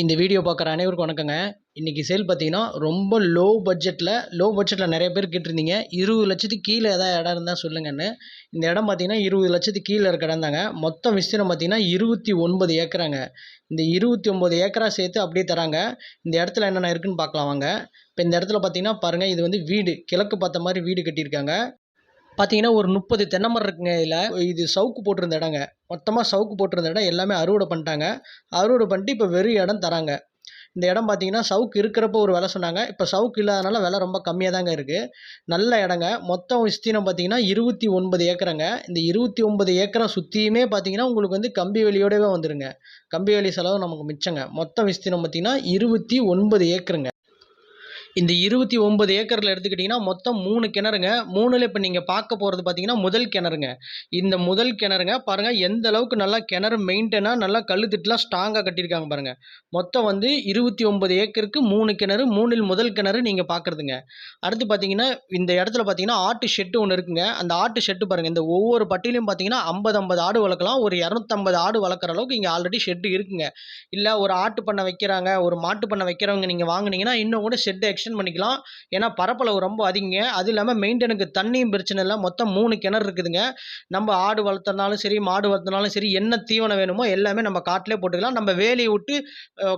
இந்த வீடியோ பார்க்குற அனைவருக்கும் வணக்கங்க. இன்றைக்கி சேல் பார்த்தீங்கன்னா ரொம்ப லோ பட்ஜெட்டில் லோ பட்ஜெட்டில் நிறைய பேர் கேட்டிருந்தீங்க. இருபது லட்சத்துக்கு கீழே எதாவது இடம் இருந்தால் சொல்லுங்கன்னு. இந்த இடம் பார்த்தீங்கன்னா இருபது லட்சத்துக்கு கீழே இருக்க இடம் தாங்க. மொத்தம் விஸ்தீரம் பார்த்தீங்கன்னா இருபத்தி ஒன்பது ஏக்கராங்க. இந்த இருபத்தி ஒம்பது ஏக்கரா சேர்த்து அப்படியே தராங்க. இந்த இடத்துல என்னென்ன இருக்குன்னு பார்க்கலாம் வாங்க. இப்போ இந்த இடத்துல பார்த்தீங்கன்னா பாருங்கள் இது வந்து வீடு. கிழக்கு பார்த்த மாதிரி வீடு கட்டியிருக்காங்க. பார்த்தீங்கன்னா ஒரு முப்பது தென்னை மரம் இருக்குங்க இதில். இது சவுக்கு போட்டிருந்த இடங்க. மொத்தமாக சவுக்கு போட்டிருந்த இடம் எல்லாமே அறுவடை பண்ணிட்டாங்க. அறுவடை பண்ணிட்டு இப்போ வெறும் இடம் தராங்க. இந்த இடம் பார்த்தீங்கன்னா சவுக்கு இருக்கிறப்ப ஒரு விலை சொன்னாங்க. இப்போ சவுக்கு இல்லாதனால விலை ரொம்ப கம்மியாக தாங்க இருக்குது நல்ல இடங்க. மொத்தம் விஸ்தீனம் பார்த்தீங்கன்னா இருபத்தி ஒன்பது ஏக்கரங்க. இந்த இருபத்தி ஒன்பது ஏக்கரை சுற்றியுமே பார்த்தீங்கன்னா உங்களுக்கு வந்து கம்பி வேலியோடவே வந்துருங்க. கம்பி வேலி செலவு நமக்கு மிச்சங்க. மொத்தம் விஸ்தீனம் பார்த்தீங்கன்னா இருபத்தி ஒன்பது ஏக்கருங்க. இந்த இருபத்தி ஒன்பது ஏக்கரில் எடுத்துக்கிட்டிங்கன்னா மொத்தம் மூணு கிணறுங்க. மூணில் இப்போ நீங்கள் பார்க்க போகிறது பார்த்தீங்கன்னா முதல் கிணறுங்க. இந்த முதல் கிணறுங்க பாருங்கள் எந்த அளவுக்கு நல்லா கிணறு மெயின்டெனாக நல்லா கல்லுத்திட்டுலாம் ஸ்ட்ராங்காக கட்டியிருக்காங்க பாருங்கள் மொத்தம் வந்து இருபத்தி ஒன்பது ஏக்கருக்கு மூணு கிணறு மூணில் முதல் கிணறு நீங்கள் பார்க்குறதுங்க அடுத்து பார்த்தீங்கன்னா இந்த இடத்துல பார்த்தீங்கன்னா ஆட்டு ஷெட்டு ஒன்று இருக்குங்க. அந்த ஆட்டு ஷெட்டு பாருங்கள் இந்த ஒவ்வொரு பட்டியிலையும் பார்த்தீங்கன்னா ஐம்பது ஐம்பது ஆடு வளர்க்கலாம். ஒரு இரநூத்தம்பது ஆடு வளர்க்குற அளவுக்கு இங்கே ஆல்ரெடி ஷெட்டு இருக்குங்க. இல்லை ஒரு ஆட்டு பண்ணை வைக்கிறாங்க ஒரு மாட்டு பண்ணை வைக்கிறவங்க நீங்கள் வாங்கினீங்கன்னா இன்னும் கூட ஷெட்டு செக்ஷன் பண்ணிக்கலாம். ஏன்னா பரப்பளவு ரொம்ப அதிகங்க. அது இல்லாமல் மெயின்டெனுக்கு தண்ணியும் பிரச்சனை இல்லை. மொத்தம் மூணு கிணறு இருக்குதுங்க. நம்ம ஆடு வளர்த்தனாலும் சரி மாடு வளர்த்தனாலும் சரி என்ன தீவனம் வேணுமோ எல்லாமே நம்ம காட்டிலே போட்டுக்கலாம். நம்ம வேலியை விட்டு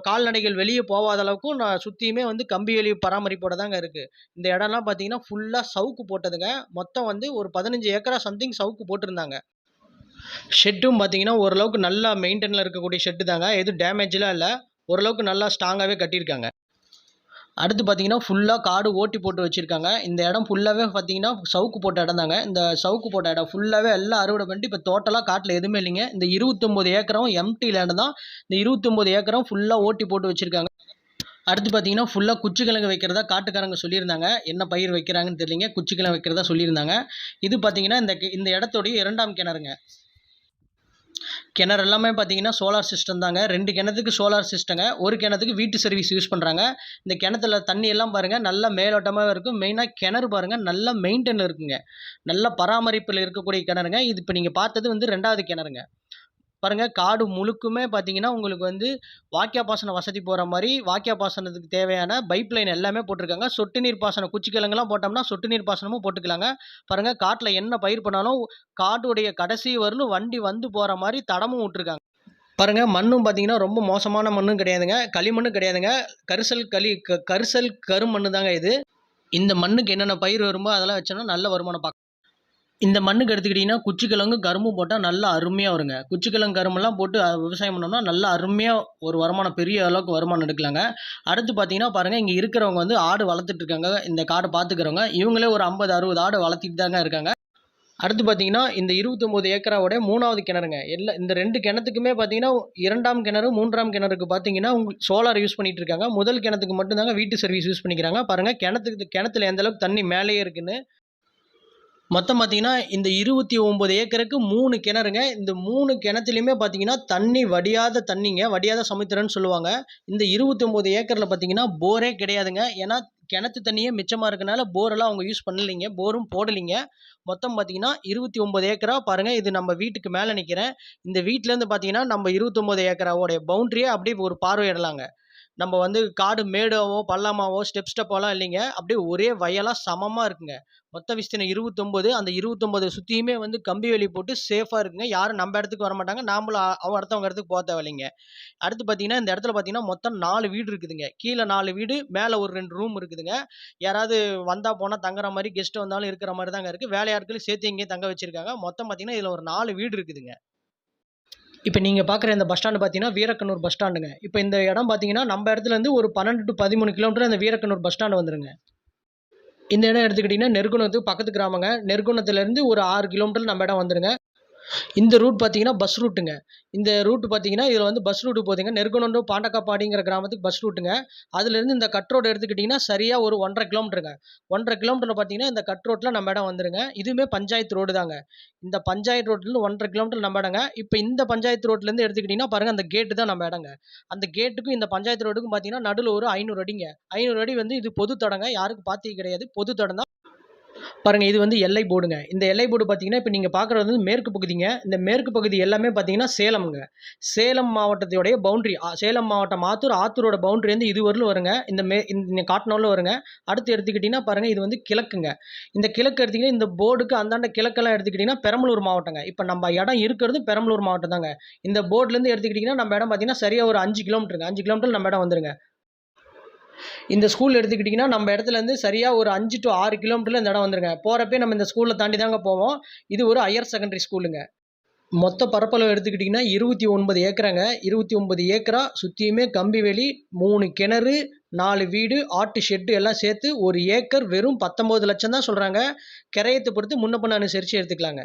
கால்நடைகள் வெளியே போகாத அளவுக்கும் நான் சுற்றியுமே வந்து கம்பி வேலி பராமரிப்போட தாங்க இருக்குது இந்த இடம்லாம் பார்த்தீங்கன்னா ஃபுல்லாக சவுக்கு போட்டதுங்க. மொத்தம் வந்து ஒரு பதினஞ்சு ஏக்கரா சம்திங் சவுக்கு போட்டிருந்தாங்க. ஷெட்டும் பார்த்தீங்கன்னா ஓரளவுக்கு நல்லா மெயின்டெனில் இருக்கக்கூடிய ஷெட்டு தாங்க. எதுவும் டேமேஜ்லாம் இல்லை. ஓரளவுக்கு நல்லா ஸ்ட்ராங்காகவே கட்டியிருக்காங்க. அடுத்து பார்த்தீங்கன்னா ஃபுல்லாக காடு ஓட்டி போட்டு வச்சுருக்காங்க. இந்த இடம் ஃபுல்லாகவே பார்த்தீங்கன்னா சவுக்கு போட்ட இடம் தாங்க. இந்த சவுக்கு போட்ட இடம் ஃபுல்லாகவே எல்லாம் அறுவடை பண்ணிட்டு இப்போ டோட்டலாக காட்டில் எதுவுமே இல்லைங்க. இந்த இருபத்தொம்போது ஏக்கரும் எம்டி லேண்டு தான். இந்த இருபத்தொம்போது ஏக்கரும் ஃபுல்லாக ஓட்டி போட்டு வச்சுருக்காங்க. அடுத்து பார்த்தீங்கன்னா ஃபுல்லாக குச்சிக்கிழங்கு வைக்கிறதா காட்டுக்காரங்க சொல்லியிருந்தாங்க. என்ன பயிர் வைக்கிறாங்கன்னு தெரியலிங்க. குச்சிக்கிழங்கு வைக்கிறதா சொல்லியிருந்தாங்க. இது பார்த்தீங்கன்னா இந்த இந்த இடத்துடைய இரண்டாம் கிணறுங்க. கிணறு எல்லாமே பார்த்தீங்கன்னா சோலார் சிஸ்டம் தாங்க. ரெண்டு கிணத்துக்கு சோலார் சிஸ்டங்க ஒரு கிணத்துக்கு வீட்டு சர்வீஸ் யூஸ் பண்ணுறாங்க இந்த கிணத்துல தண்ணி எல்லாம் பாருங்கள் நல்லா மேலோட்டமாக இருக்கும். மெயினாக கிணறு பாருங்கள் நல்ல மெயின்டைன் இருக்குங்க. நல்ல பராமரிப்பில் இருக்கக்கூடிய கிணறுங்க. இது இப்போ நீங்கள் பார்த்தது வந்து ரெண்டாவது கிணறுங்க. பாருங்கள் காடு முழுக்குமே பார்த்தீங்கன்னா உங்களுக்கு வந்து வாக்கியா பாசன வசதி போகிற மாதிரி வாக்கியா பாசனத்துக்கு தேவையான பைப் லைன் எல்லாமே போட்டிருக்காங்க. சொட்டு நீர் பாசனம் குச்சிக்கிழங்குலாம் போட்டோம்னா சொட்டு நீர் பாசனமும் போட்டுக்கலாங்க. பாருங்கள் காட்டில் என்ன பயிர் பண்ணாலும் காட்டுடைய கடைசி வரலும் வண்டி வந்து போகிற மாதிரி தடமும் விட்டுருக்காங்க. பாருங்க மண்ணும் பார்த்தீங்கன்னா ரொம்ப மோசமான மண்ணும் கிடையாதுங்க. களிமண்ணும் கிடையாதுங்க. கரிசல் களி க கரிசல் கருமண்ணு தாங்க இது. இந்த மண்ணுக்கு என்னென்ன பயிர் வருமோ அதெல்லாம் வச்சோன்னா நல்ல வருமானம் பார்க்கலாம் இந்த மண்ணுக்கு எடுத்துக்கிட்டிங்கன்னா குச்சிக்கிழங்கு கரும்பு போட்டால் நல்லா அருமையாக வருங்க. குச்சிக்கிழங்கு கரும்பெல்லாம் போட்டு விவசாயம் பண்ணோம்னா நல்லா அருமையாக ஒரு வருமானம் பெரிய அளவுக்கு வருமானம் எடுக்கலாங்க. அடுத்து பார்த்தீங்கன்னா பாருங்கள் இங்கே இருக்கிறவங்க வந்து ஆடு வளர்த்துட்டு இருக்காங்க. இந்த காடை பார்த்துக்கிறவங்க இவங்களே ஒரு ஐம்பது அறுபது ஆடு வளர்த்திட்டு தாங்க இருக்காங்க. அடுத்து பார்த்தீங்கன்னா இந்த இருபத்தொம்போது ஏக்கராவோட மூணாவது கிணறுங்க. எல்லா இந்த ரெண்டு கிணத்துக்குமே பார்த்தீங்கன்னா இரண்டாம் கிணறு மூன்றாம் கிணறுக்கு பார்த்தீங்கன்னா உங்களுக்கு சோலார் யூஸ் பண்ணிட்டு இருக்காங்க. முதல் கிணத்துக்கு மட்டும்தாங்க வீட்டு சர்வீஸ் யூஸ் பண்ணிக்கிறாங்க. பாருங்கள் கிணத்துக்கு கிணத்துல எந்த அளவுக்கு தண்ணி மேலேயே இருக்குன்னு மொத்தம் பார்த்தீங்கன்னா இந்த இருபத்தி ஒம்பது ஏக்கருக்கு மூணு கிணறுங்க. இந்த மூணு கிணத்துலையுமே பார்த்தீங்கன்னா தண்ணி வடியாத தண்ணிங்க வடியாத சமுத்திரம்னு சொல்லுவாங்க. இந்த இருபத்தி ஒம்பது ஏக்கரில் பார்த்தீங்கன்னா போரே கிடையாதுங்க. ஏன்னா கிணத்து தண்ணியே மிச்சமாக இருக்கனால போரெல்லாம் அவங்க யூஸ் பண்ணலைங்க. போரும் போடலைங்க. மொத்தம் பார்த்தீங்கன்னா இருபத்தி ஒம்பது ஏக்கரா பாருங்கள் இது நம்ம வீட்டுக்கு மேலே நிற்கிறேன் இந்த வீட்டிலேருந்து பார்த்தீங்கன்னா நம்ம இருபத்தொம்போது ஏக்கராவோடைய பவுண்ட்ரியே அப்படியே ஒரு பார்வையிடலாங்க. நம்ம வந்து காடு மேடாவோ பள்ளமாவோ ஸ்டெப் ஸ்டெப்பாலாம் இல்லைங்க. அப்படியே ஒரே வயலாக சமமாக இருக்குங்க. மொத்த விஸ்தீர்ணம் இருபத்தொம்போது. அந்த இருபத்தொம்போது சுற்றியுமே வந்து கம்பி வேலி போட்டு சேஃபாக இருக்குங்க. யாரும் நம்ம இடத்துக்கு வர மாட்டாங்க நாமளும் அவங்க அடுத்தவங்க இடத்துக்கு போக தேவையில்லைங்க. அடுத்து பார்த்தீங்கன்னா இந்த இடத்துல பார்த்தீங்கன்னா மொத்தம் நாலு வீடு இருக்குதுங்க. கீழே நாலு வீடு மேலே ஒரு ரெண்டு ரூம் இருக்குதுங்க. யாராவது வந்தால் போனால் தங்குற மாதிரி கெஸ்ட் வந்தாலும் இருக்கிற மாதிரி தாங்க இருக்குது வேலையாட்களும் சேர்த்து இங்கேயே தங்க வச்சுருக்காங்க. மொத்தம் பார்த்தீங்கன்னா இதில் ஒரு நாலு வீடு இருக்குதுங்க. இப்போ நீங்கள் பார்க்குற இந்த பஸ் ஸ்டாண்டு பார்த்தீங்கன்னா வீரக்கனூர் பஸ் ஸ்டாண்டுங்க இப்போ இந்த இடம் பார்த்தீங்கன்னா நம்ம இடத்துலேருந்து ஒரு பன்னெண்டு டு பதிமூணு கிலோமீட்டர் அந்த வீரக்கனூர் பஸ் ஸ்டாண்டு வந்துருங்க. இந்த இடம் எடுத்துக்கிட்டிங்கன்னா நெற்குணத்துக்கு பக்கத்து கிராமங்க. நெற்குணத்துலேருந்து ஒரு ஆறு கிலோமீட்டர் நம்ம இடம் வந்துருங்க. இந்த ரூட் பார்த்தீங்கன்னா பஸ் ரூட்டுங்க இந்த ரூட் பார்த்தீங்கன்னா இதில் வந்து பஸ் ரூட்டு போகுதுங்க. நெருக்கணுண்டு பாண்டக்காப்பாடிங்கிற கிராமத்துக்கு பஸ் ரூட்டுங்க அதுலேருந்து இந்த கட் ரோடு எடுத்துக்கிட்டிங்கன்னா சரியாக ஒரு ஒன்றரை கிலோமீட்டருங்க ஒன்றரை கிலோமீட்டரில் பார்த்தீங்கன்னா இந்த கட் ரோட்டில் நம்ம இடம் வந்துருங்க. இதுவுமே பஞ்சாயத்து ரோடு தாங்க. இந்த பஞ்சாயத்து ரோட்லேருந்து ஒன்றரை கிலோமீட்டர் நம்ம இடங்க. இப்போ இந்த பஞ்சாயத்து ரோட்லேருந்து எடுத்துக்கிட்டிங்கன்னா பாருங்கள் அந்த கேட்டு தான் நம்ம இடங்க. அந்த கேட்டுக்கும் இந்த பஞ்சாயத்து ரோடுக்கும் பார்த்தீங்கன்னா நடுவில் ஒரு ஐநூறு அடிங்க. ஐநூறு அடி வந்து இது பொது தடங்க யாருக்கும் பார்த்து கிடையாது. பொது தடம் தான். பாருங்கள் இது வந்து எல்லை போர்டுங்க இந்த எல்லை போர்டு பார்த்தீங்கன்னா இப்போ நீங்கள் பார்க்குறது வந்து மேற்கு பகுதிங்க. இந்த மேற்கு பகுதி எல்லாமே பார்த்தீங்கன்னா சேலம்ங்க. சேலம் மாவட்டத்தோடைய பவுண்ட்ரி சேலம் மாவட்டம் ஆத்தூர் ஆத்தூரோட பவுண்ட்ரி வந்து இது வரலும் வருங்க. இந்த மே இந்த காட்டினோரில் வருங்க. அடுத்து எடுத்துக்கிட்டிங்கன்னா பாருங்கள் இது வந்து கிழக்குங்க. இந்த கிழக்கு எடுத்திங்கன்னா இந்த போர்டுக்கு அந்தாண்ட கிழக்கெல்லாம் எடுத்துக்கிட்டிங்கன்னா பெரம்பலூர் மாவட்டங்க. இப்போ நம்ம இடம் இருக்கிறது பெரம்பலூர் மாவட்டம் தாங்க. இந்த போர்ட்லேருந்து எடுத்துக்கிட்டிங்கன்னா நம்ம இடம் பார்த்தீங்கன்னா சரியாக ஒரு அஞ்சு கிலோமீட்டருங்க அஞ்சு கிலோமீட்டர் நம்ம இடம் வந்துருங்க. இந்த ஸ்கூல் எடுத்துக்கிட்டிங்கன்னா நம்ம இடத்துலேருந்து சரியாக ஒரு அஞ்சு டு ஆறு கிலோமீட்டரில் இந்த இடம் வந்துருங்க போகிறப்பே நம்ம இந்த ஸ்கூலில் தாண்டி தாங்க போவோம். இது ஒரு ஹையர் செகண்டரி ஸ்கூலுங்க மொத்த பரப்பளவு எடுத்துக்கிட்டிங்கன்னா இருபத்தி ஒன்பது ஏக்கராங்க. இருபத்தி ஒன்பது ஏக்கரா சுற்றியுமே கம்பி வேலி மூணு கிணறு நாலு வீடு ஆட்டு ஷெட்டு எல்லாம் சேர்த்து ஒரு ஏக்கர் வெறும் பத்தொம்போது லட்சம் தான் சொல்கிறாங்க கிரையத்தை பொறுத்து முன்ன பண்ண அனுசரித்து எடுத்துக்கலாங்க.